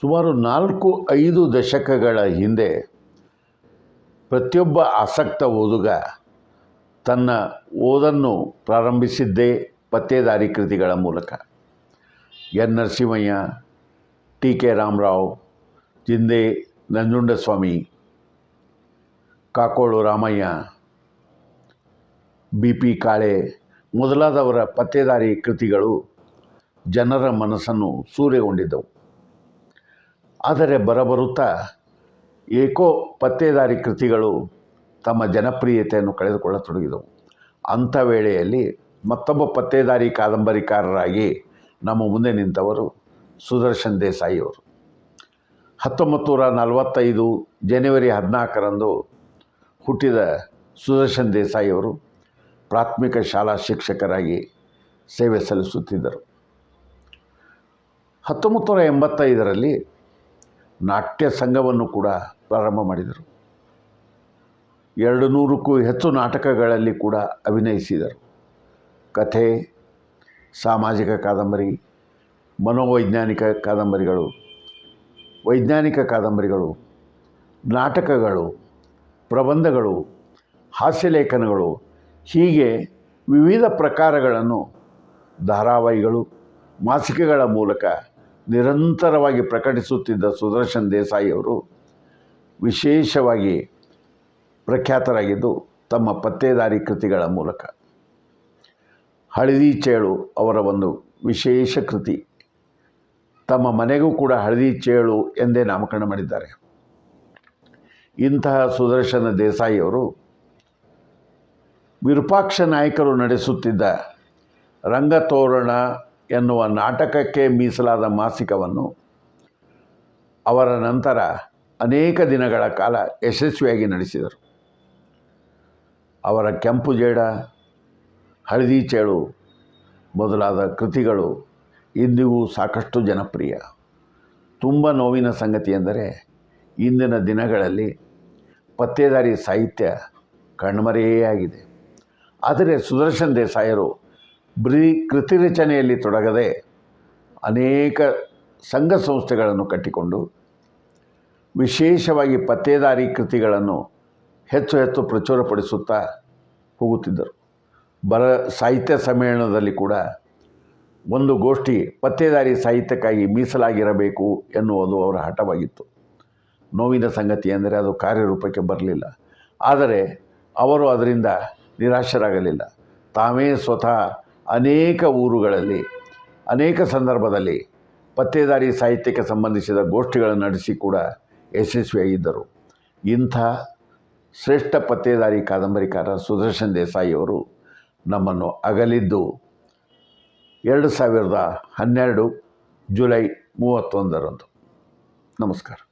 ಸುಮಾರು ನಾಲ್ಕು ಐದು ದಶಕಗಳ ಹಿಂದೆ ಪ್ರತಿಯೊಬ್ಬ ಆಸಕ್ತ ಓದುಗ ತನ್ನ ಓದನ್ನು ಪ್ರಾರಂಭಿಸಿದ್ದೇ ಪತ್ತೇದಾರಿ ಕೃತಿಗಳ ಮೂಲಕ. N. Narasimhaiah, T. K. Ramarao, Jinde Nanjundaswamy, Kakolu Ramaiah, B. P. Kale ಮೊದಲಾದವರ ಪತ್ತೇದಾರಿ ಕೃತಿಗಳು ಜನರ ಮನಸ್ಸನ್ನು ಸೂರೆಗೊಂಡಿದ್ದವು. ಆದರೆ ಬರಬರುತ್ತಾ ಏಕೋ ಪತ್ತೇದಾರಿ ಕೃತಿಗಳು ತಮ್ಮ ಜನಪ್ರಿಯತೆಯನ್ನು ಕಳೆದುಕೊಳ್ಳತೊಡಗಿದವು. ಅಂಥ ವೇಳೆಯಲ್ಲಿ ಮತ್ತೊಬ್ಬ ಪತ್ತೇದಾರಿ ಕಾದಂಬರಿಕಾರರಾಗಿ ನಮ್ಮ ಮುಂದೆ ನಿಂತವರು ಸುದರ್ಶನ್ ದೇಸಾಯಿಯವರು ಹತ್ತೊಂಬತ್ತು ನೂರ ನಲವತ್ತೈದು ಜನವರಿ ಹದಿನಾಲ್ಕರಂದು ಹುಟ್ಟಿದ ಸುದರ್ಶನ್ ದೇಸಾಯಿಯವರು ಪ್ರಾಥಮಿಕ ಶಾಲಾ ಶಿಕ್ಷಕರಾಗಿ ಸೇವೆ ಸಲ್ಲಿಸುತ್ತಿದ್ದರು. ಹತ್ತೊಂಬತ್ತು ನೂರ ಎಂಬತ್ತೈದರಲ್ಲಿ ನಾಟ್ಯ ಸಂಘವನ್ನು ಕೂಡ ಪ್ರಾರಂಭ ಮಾಡಿದರು. ಎರಡು ನೂರಕ್ಕೂ ಹೆಚ್ಚು ನಾಟಕಗಳಲ್ಲಿ ಕೂಡ ಅಭಿನಯಿಸಿದರು. ಕಥೆ, ಸಾಮಾಜಿಕ ಕಾದಂಬರಿ, ಮನೋವೈಜ್ಞಾನಿಕ ಕಾದಂಬರಿಗಳು, ವೈಜ್ಞಾನಿಕ ಕಾದಂಬರಿಗಳು, ನಾಟಕಗಳು, ಪ್ರಬಂಧಗಳು ಹಾಸ್ಯಲೇಖನಗಳು ಹೀಗೆ ವಿವಿಧ ಪ್ರಕಾರಗಳನ್ನು ಧಾರಾವಾಹಿಗಳು, ಮಾಸಿಕೆಗಳ ಮೂಲಕ ನಿರಂತರವಾಗಿ ಪ್ರಕಟಿಸುತ್ತಿದ್ದ ಸುದರ್ಶನ್ ದೇಸಾಯಿಯವರು ವಿಶೇಷವಾಗಿ ಪ್ರಖ್ಯಾತರಾಗಿದ್ದು ತಮ್ಮ ಪತ್ತೇದಾರಿ ಕೃತಿಗಳ ಮೂಲಕ. ಹಳದಿ ಚೇಳು ಅವರ ಒಂದು ವಿಶೇಷ ಕೃತಿ. ತಮ್ಮ ಮನೆಗೂ ಕೂಡ ಹಳದಿ ಚೇಳು ಎಂದೇ ನಾಮಕರಣ ಮಾಡಿದ್ದಾರೆ. ಇಂತಹ ಸುದರ್ಶನ ದೇಸಾಯಿಯವರು ವಿರೂಪಾಕ್ಷ ನಾಯಕರು ನಡೆಸುತ್ತಿದ್ದ ರಂಗತೋರಣ ಎನ್ನುವ ನಾಟಕಕ್ಕೆ ಮೀಸಲಾದ ಮಾಸಿಕವನ್ನು ಅವರ ನಂತರ ಅನೇಕ ದಿನಗಳ ಕಾಲ ಯಶಸ್ವಿಯಾಗಿ ನಡೆಸಿದರು. ಅವರ ಕೆಂಪು ಜೇಡ, ಹಳದಿ ಚೇಳು ಮೊದಲಾದ ಕೃತಿಗಳು ಇಂದಿಗೂ ಸಾಕಷ್ಟು ಜನಪ್ರಿಯ. ತುಂಬ ನೋವಿನ ಸಂಗತಿ ಎಂದರೆ ಇಂದಿನ ದಿನಗಳಲ್ಲಿ ಪತ್ತೇದಾರಿ ಸಾಹಿತ್ಯ ಕಣ್ಮರೆಯೇ ಆಗಿದೆ. ಆದರೆ ಸುದರ್ಶನ್ ದೇಸಾಯರು ಬರೀ ಕೃತಿ ರಚನೆಯಲ್ಲಿ ತೊಡಗದೆ ಅನೇಕ ಸಂಘ ಸಂಸ್ಥೆಗಳನ್ನು ಕಟ್ಟಿಕೊಂಡು ವಿಶೇಷವಾಗಿ ಪತ್ತೇದಾರಿ ಕೃತಿಗಳನ್ನು ಹೆಚ್ಚು ಹೆಚ್ಚು ಪ್ರಚುರಪಡಿಸುತ್ತಾ ಹೋಗುತ್ತಿದ್ದರು. ಬರ ಸಾಹಿತ್ಯ ಸಮ್ಮೇಳನದಲ್ಲಿ ಕೂಡ ಒಂದು ಗೋಷ್ಠಿ ಪತ್ತೇದಾರಿ ಸಾಹಿತ್ಯಕ್ಕಾಗಿ ಮೀಸಲಾಗಿರಬೇಕು ಎನ್ನುವುದು ಅವರ ಹಠವಾಗಿತ್ತು. ನೋವಿನ ಸಂಗತಿ ಅಂದರೆ ಅದು ಕಾರ್ಯರೂಪಕ್ಕೆ ಬರಲಿಲ್ಲ. ಆದರೆ ಅವರು ಅದರಿಂದ ನಿರಾಶರಾಗಲಿಲ್ಲ. ತಾವೇ ಸ್ವತಃ ಅನೇಕ ಊರುಗಳಲ್ಲಿ, ಅನೇಕ ಸಂದರ್ಭದಲ್ಲಿ ಪತ್ತೇದಾರಿ ಸಾಹಿತ್ಯಕ್ಕೆ ಸಂಬಂಧಿಸಿದ ಗೋಷ್ಠಿಗಳನ್ನು ನಡೆಸಿ ಕೂಡ ಯಶಸ್ವಿಯಾಗಿದ್ದರು. ಇಂಥ ಶ್ರೇಷ್ಠ ಪತ್ತೇದಾರಿ ಕಾದಂಬರಿಕಾರ ಸುದರ್ಶನ್ ದೇಸಾಯಿಯವರು ನಮ್ಮನ್ನು ಅಗಲಿದ್ದು ಎರಡು ಸಾವಿರದ ಹನ್ನೆರಡು ಜುಲೈ ಮೂವತ್ತೊಂದರಂದು. ನಮಸ್ಕಾರ.